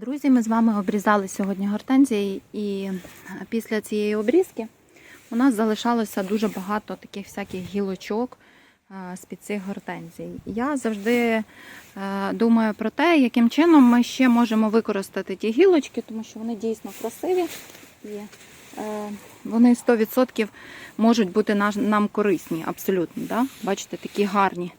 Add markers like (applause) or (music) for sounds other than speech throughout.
Друзі, ми з вами обрізали сьогодні гортензії, і після цієї обрізки у нас залишалося дуже багато таких всяких гілочок е, з-під цих гортензій. Я завжди е, думаю про те, яким чином ми ще можемо використати ті гілочки, тому що вони дійсно красиві і е, вони 100% можуть бути нам корисні, абсолютно. Да? Бачите, такі гарні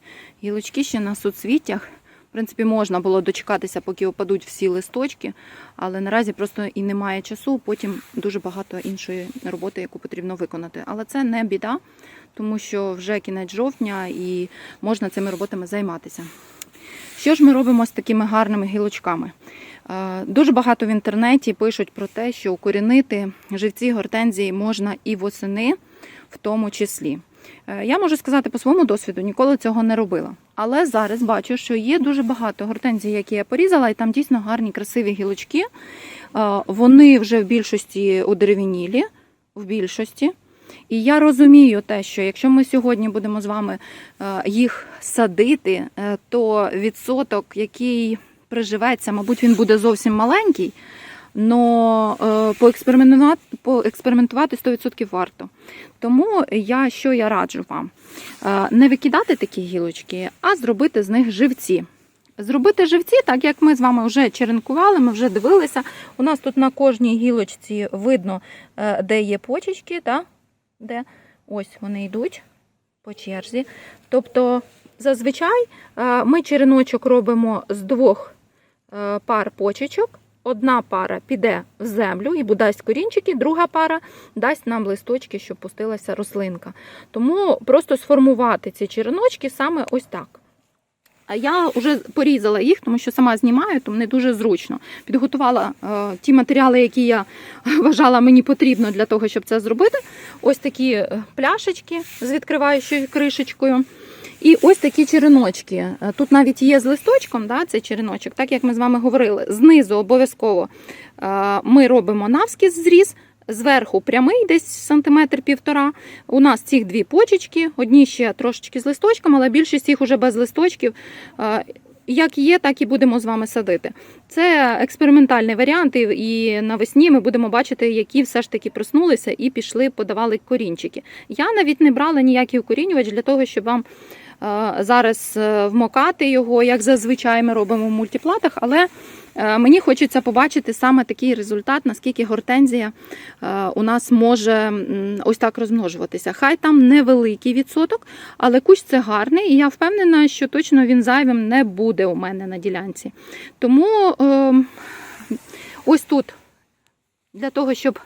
гілочки ще на суцвіттях. В принципі, можна було дочекатися, поки опадуть всі листочки, але наразі просто і немає часу. Потім дуже багато іншої роботи, яку потрібно виконати. Але це не біда, тому що вже кінець жовтня і можна цими роботами займатися. Що ж ми робимо з такими гарними гілочками? Е, Дуже багато в інтернеті пишуть про те, що укорінити живці гортензії можна і восени, в тому числі. Е, Я можу сказати по своєму досвіду, ніколи цього не робила. Але зараз бачу, що є дуже багато гортензій, які я порізала, і там дійсно гарні, красиві гілочки. Е, Вони вже в більшості одеревінілі, в більшості. І я розумію те, що якщо ми сьогодні будемо з вами е, їх садити, е, то відсоток, який приживеться, мабуть, він буде зовсім маленький. Но поекспериментувати, поекспериментувати 100% варто. Тому я що я раджу вам? Е, Не викидати такі гілочки, а зробити з них живці. Зробити живці, так як ми з вами вже черенкували, ми вже дивилися. У нас тут на кожній гілочці видно, е, де є почечки, та? де ось вони йдуть по черзі. Тобто, зазвичай е, ми череночок робимо з двох е, пар почечок. Одна пара піде в землю і дасть корінчики, друга пара дасть нам листочки, щоб пустилася рослинка. Тому просто сформувати ці череночки саме ось так. А я вже порізала їх, тому що сама знімаю, тому не дуже зручно. Підготувала е, ті матеріали, які я (laughs) вважала мені потрібно для того, щоб це зробити. Ось такі е, пляшечки з відкриваючою кришечкою. І ось такі череночки. Е, Тут навіть є з листочком, да, цей череночок, так як ми з вами говорили. Знизу обов'язково е, ми робимо навскіз зріз, зверху прямий, десь сантиметр півтора. У нас цих дві почечки, одні ще трошечки з листочком, але більшість їх уже без листочків. Як є, так і будемо з вами садити. Це експериментальний варіант, і- навесні ми будемо бачити, які все ж таки проснулися і пішли, подавали корінчики. Я навіть не брала ніякий укорінювач для того, щоб вам е, зараз е, вмокати його, як зазвичай ми робимо в мультиплатах, але мені хочеться побачити саме такий результат, наскільки гортензія е, у нас може ось так розмножуватися. Хай там невеликий відсоток, але кущ це гарний, і я впевнена, що точно він зайвим не буде у мене на ділянці. Тому е, ось тут. Для того, щоб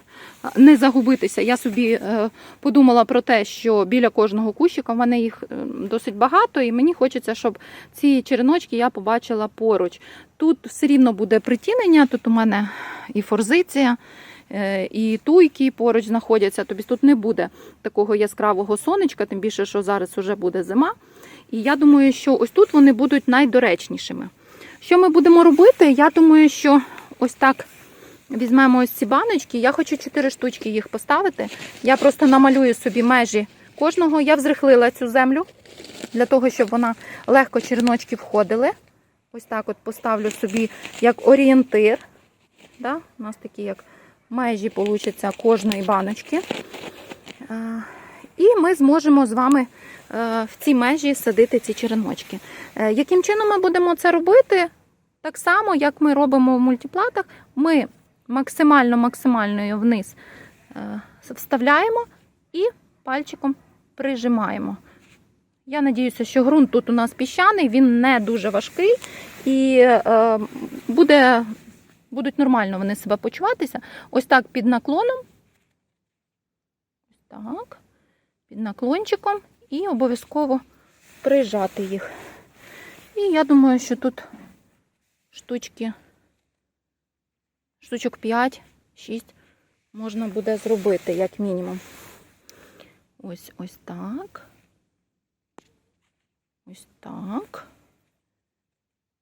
не загубитися, я собі е, подумала про те, що біля кожного кущика в мене їх е, досить багато, і мені хочеться, щоб ці череночки я побачила поруч. Тут все рівно буде притінення, тут у мене і форзиція, е, і туйки поруч знаходяться. Тобто тут не буде такого яскравого сонечка, тим більше, що зараз вже буде зима. І я думаю, що ось тут вони будуть найдоречнішими. Що ми будемо робити? Я думаю, що ось так. Візьмемо ось ці баночки. Я хочу 4 штучки їх поставити. Я просто намалюю собі межі кожного. Я взрихлила цю землю для того, щоб вона легко черночки входили. Ось так от поставлю собі як орієнтир. Да? У нас такі як межі получаться кожної баночки. І ми зможемо з вами е, в ці межі садити ці череночки. Е, Яким чином ми будемо це робити? Так само, як ми робимо в мультиплатах, ми максимально максимально вниз е, вставляємо і пальчиком прижимаємо. Я надіюся, що ґрунт тут у нас піщаний, він не дуже важкий і е, буде, будуть нормально вони себе почуватися. Ось так під наклоном. Так, під наклончиком і обов'язково прижати їх. І я думаю, що тут штучки штучок 5-6 можна буде зробити, як мінімум. Ось ось так. Ось так.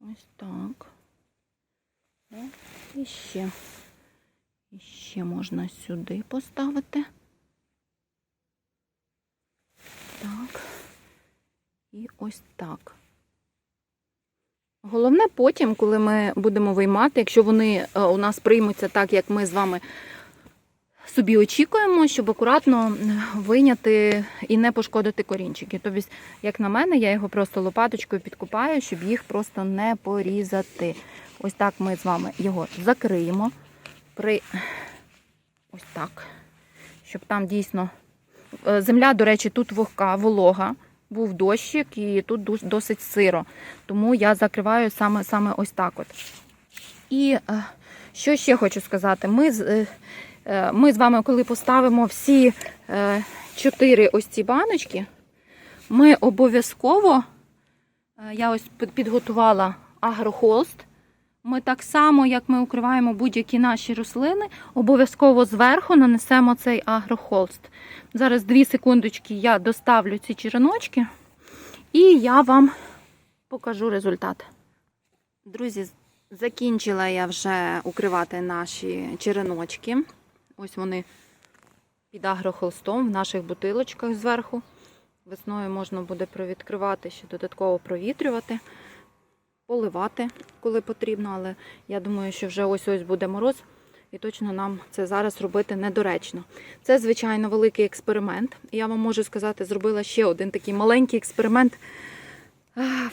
Ось так. І ще. І ще можна сюди поставити. Так. І ось так. Головне потім, коли ми будемо виймати, якщо вони е, у нас приймуться так, як ми з вами собі очікуємо, щоб акуратно вийняти і не пошкодити корінчики. Тобто, як на мене, я його просто лопаточкою підкупаю, щоб їх просто не порізати. Ось так ми з вами його закриємо. При... Ось так. Щоб там дійсно. Е, Земля, до речі, тут вогка, волога. Був дощик і тут досить сиро. Тому я закриваю саме, саме ось так от. І е, що ще хочу сказати? Ми, з- е, е, ми з вами, коли поставимо всі чотири ось ці баночки, ми обов'язково, я ось підготувала агрохолст. Ми так само, як ми укриваємо будь-які наші рослини, обов'язково зверху нанесемо цей агрохолст. Зараз дві секундочки я доставлю ці череночки і я вам покажу результат. Друзі, закінчила я вже укривати наші череночки. Ось вони під агрохолстом в наших бутилочках зверху. Весною можна буде провідкривати, ще додатково провітрювати, поливати, коли потрібно, але я думаю, що вже ось-ось буде мороз, і точно нам це зараз робити недоречно. Це, звичайно, великий експеримент. Я вам можу сказати, зробила ще один такий маленький експеримент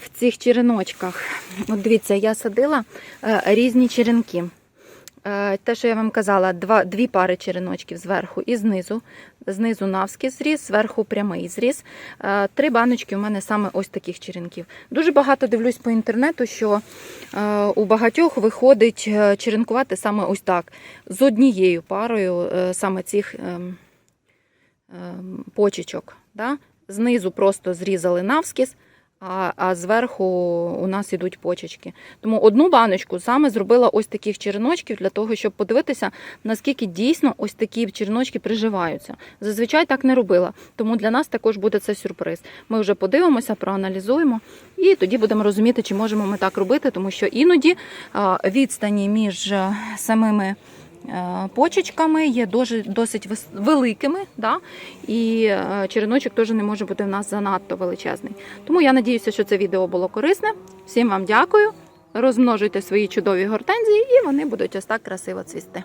в цих череночках. От дивіться, я садила е, різні черенки. Е, Те, що я вам казала, два, дві пари череночків зверху і знизу. Знизу навський зріз, зверху прямий зріз. Е, Три баночки у мене саме ось таких черенків. Дуже багато дивлюсь по інтернету, що е, у багатьох виходить черенкувати саме ось так, з однією парою саме цих ем, ем, почечок. Да? Знизу просто зрізали навскіз, а, а зверху у нас ідуть почечки. Тому одну баночку саме зробила ось таких череночків для того, щоб подивитися, наскільки дійсно ось такі череночки приживаються. Зазвичай так не робила. Тому для нас також буде це сюрприз. Ми вже подивимося, проаналізуємо і тоді будемо розуміти, чи можемо ми так робити, тому що іноді відстані між е, самими почечками є досить великими, да? і е, череночок теж не може бути в нас занадто величезний. Тому я надіюся, що це відео було корисне. Всім вам дякую. Розмножуйте свої чудові гортензії, і вони будуть ось так красиво цвісти.